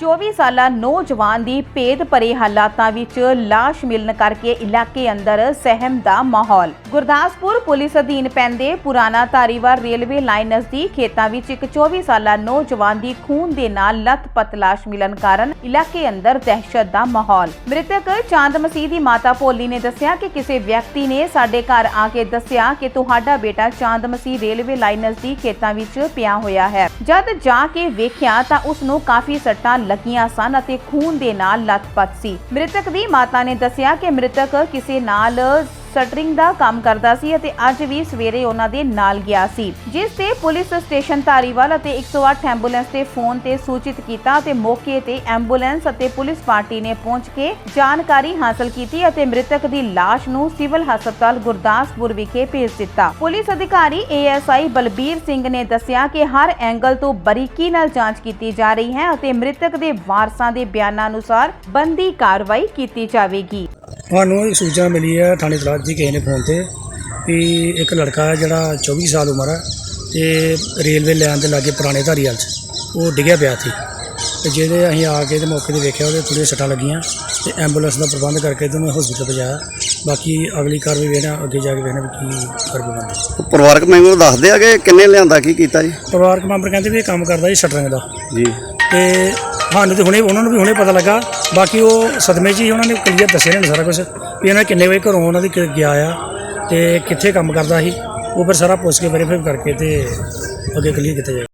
24 ਸਾਲਾ ਨੌਜਵਾਨ ਦੀ ਭੇਦ ਭਰੇ ਹਾਲਾਤਾਂ ਵਿੱਚ ਲਾਸ਼ ਮਿਲਣ ਕਰਕੇ ਇਲਾਕੇ ਅੰਦਰ ਸਹਿਮ ਦਾ ਮਾਹੌਲ। ਗੁਰਦਾਸਪੁਰ ਪੁਲਿਸ ਅਧੀਨ ਪੈਂਦੇ ਪੁਰਾਣਾ ਧਾਰੀਵਾਲ ਰੇਲਵੇ ਲਾਈਨ ਨਜ਼ਦੀਕ ਖੇਤਾਂ ਵਿੱਚ ਇੱਕ 24 ਸਾਲਾ ਨੌਜਵਾਨ ਦੀ ਖੂਨ ਦੇ ਨਾਲ ਲੱਤ-ਪੱਤ ਮਿਲਣ ਕਾਰਨ ਇਲਾਕੇ ਅੰਦਰ ਦਹਿਸ਼ਤ ਦਾ ਮਾਹੌਲ। ਮ੍ਰਿਤਕ ਚਾਂਦ ਮਸੀਹ ਦੀ ਮਾਤਾ ਭੋਲੀ ਨੇ ਦੱਸਿਆ ਕਿ ਕਿਸੇ ਵਿਅਕਤੀ ਨੇ ਸਾਡੇ ਘਰ ਆ ਕੇ ਦੱਸਿਆ ਕਿ ਤੁਹਾਡਾ ਬੇਟਾ ਚਾਂਦ ਮਸੀਹ ਰੇਲਵੇ ਲਾਈਨ ਨਜ਼ਦੀਕ ਖੇਤਾਂ ਵਿੱਚ ਪਿਆ ਹੋਇਆ ਹੈ। ਜਦ ਜਾ ਕੇ ਵੇਖਿਆ ਤਾਂ ਉਸ ਨੂੰ ਕਾਫੀ ਸੱਟਾਂ ਲੱਗੀਆਂ ਸਨ ਅਤੇ ਖੂਨ ਦੇ ਨਾਲ ਲੱਥਪੱਥ ਸੀ। ਮ੍ਰਿਤਕ ਦੀ ਮਾਤਾ ਨੇ ਦੱਸਿਆ ਕਿ ਮ੍ਰਿਤਕ ਕਿਸੇ ਨਾਲ ਸਟਰਿੰਗ ਦਾ ਕੰਮ ਕਰਦਾ ਸੀ ਅਤੇ ਅੱਜ ਵੀ ਸਵੇਰੇ ਉਹਨਾਂ ਦੇ ਨਾਲ ਗਿਆ ਸੀ, ਜਿਸ ਤੇ ਪੁਲਿਸ ਸਟੇਸ਼ਨ ਧਾਰੀਵਾਲ ਅਤੇ 108 ਐਂਬੂਲੈਂਸ ਤੇ ਫੋਨ ਤੇ ਸੂਚਿਤ ਕੀਤਾ ਅਤੇ ਮੌਕੇ ਤੇ ਐਂਬੂਲੈਂਸ ਅਤੇ ਪੁਲਿਸ ਪਾਰਟੀ ਨੇ ਪਹੁੰਚ ਕੇ ਜਾਣਕਾਰੀ ਹਾਸਲ ਕੀਤੀ ਅਤੇ ਮ੍ਰਿਤਕ ਦੀ ਲਾਸ਼ ਨੂੰ ਸਿਵਲ ਹਸਪਤਾਲ ਗੁਰਦਾਸਪੁਰ ਵਿਖੇ ਭੇਜ ਦਿੱਤਾ। ਪੁਲਿਸ ਅਧਿਕਾਰੀ ਏਐਸਆਈ ਬਲਬੀਰ ਸਿੰਘ ਨੇ ਦੱਸਿਆ ਕਿ ਹਰ ਐਂਗਲ ਤੋਂ ਬਰੀਕੀ ਨਾਲ ਜਾਂਚ ਕੀਤੀ ਜਾ ਰਹੀ ਹੈ ਅਤੇ ਮ੍ਰਿਤਕ ਦੇ ਵਾਰਸਾਂ ਦੇ ਬਿਆਨਾਂ ਅਨੁਸਾਰ ਬੰਦੀ ਕਾਰਵਾਈ ਕੀਤੀ ਜਾਵੇਗੀ। ਸਾਨੂੰ ਸੂਚਨਾ ਮਿਲੀ ਹੈ ਥਾਣੇ ਤਲਾਸ਼ ਦੀ ਕਿਸੇ ਨੇ ਫੋਨ ਤੇ ਵੀ ਇੱਕ ਲੜਕਾ ਹੈ ਜਿਹੜਾ 24 ਸਾਲ ਉਮਰ ਹੈ ਤੇ ਰੇਲਵੇ ਲਾਈਨ ਦੇ ਲਾਗੇ ਪੁਰਾਣੇ ਧਾਰੀਵਾਲ 'ਚ ਉਹ ਡਿੱਗਿਆ ਪਿਆ ਸੀ ਤੇ ਜਿਹਦੇ ਅਸੀਂ ਆ ਕੇ ਤੇ ਮੌਕੇ ਤੇ ਵੇਖਿਆ ਉਹਦੇ ਥੋੜ੍ਹੀਆਂ ਸੱਟਾਂ ਲੱਗੀਆਂ ਤੇ ਐਂਬੂਲੈਂਸ ਦਾ ਪ੍ਰਬੰਧ ਕਰਕੇ ਤੇ ਉਹਨੂੰ ਹਸਪੀਟਲ ਪਹੁੰਚਾਇਆ ਬਾਕੀ ਅਗਲੀ ਕਾਰਵਾਈ ਵੇਖਣਾ ਅੱਗੇ ਜਾ ਕੇ ਵੇਖਣਾ ਵੀ ਕੀ ਕਾਰਵਾਈ ਬਣਦੀ ਪਰਿਵਾਰਕ ਮੈਂਬਰ ਦੱਸਦੇ ਆ ਕਿ ਕਿੰਨੇ ਲਿਆਂਦਾ ਕੀ ਕੀਤਾ ਜੀ? ਪਰਿਵਾਰਕ ਮੈਂਬਰ ਕਹਿੰਦੇ ਵੀ ਇਹ ਕੰਮ ਕਰਦਾ ਜੀ ਸ਼ਟਰਿੰਗ ਦਾ। ਜੀ। ਤੇ ਸਾਨੂੰ ਤੇ ਹੁਣੇ ਉਹਨਾਂ ਨੂੰ ਵੀ ਹੁਣੇ ਪਤਾ ਲੱਗਾ। ਬਾਕੀ ਉਹ ਸਦਮੇ 'ਚ ਹੀ ਉਹਨਾਂ ਨੇ ਕਲੀਅਰ ਦੱਸਿਆ ਨੇ ਸਾਰਾ ਕੁਝ ਵੀ ਇਹਨਾਂ ਕਿੰਨੇ ਵਜੇ ਘਰੋਂ ਉਹਨਾਂ ਦੀ ਕਿ, ਗਿਆ ਆ ਤੇ ਕਿੱਥੇ ਕੰਮ ਕਰਦਾ ਸੀ। ਉਹ ਫਿਰ ਸਾਰਾ ਪੁੱਛ ਕੇ ਵੈਰੀਫਾਈ ਕਰਕੇ ਤੇ ਅੱਗੇ ਕਲੀਅਰ ਕੀਤਾ ਜਾਏ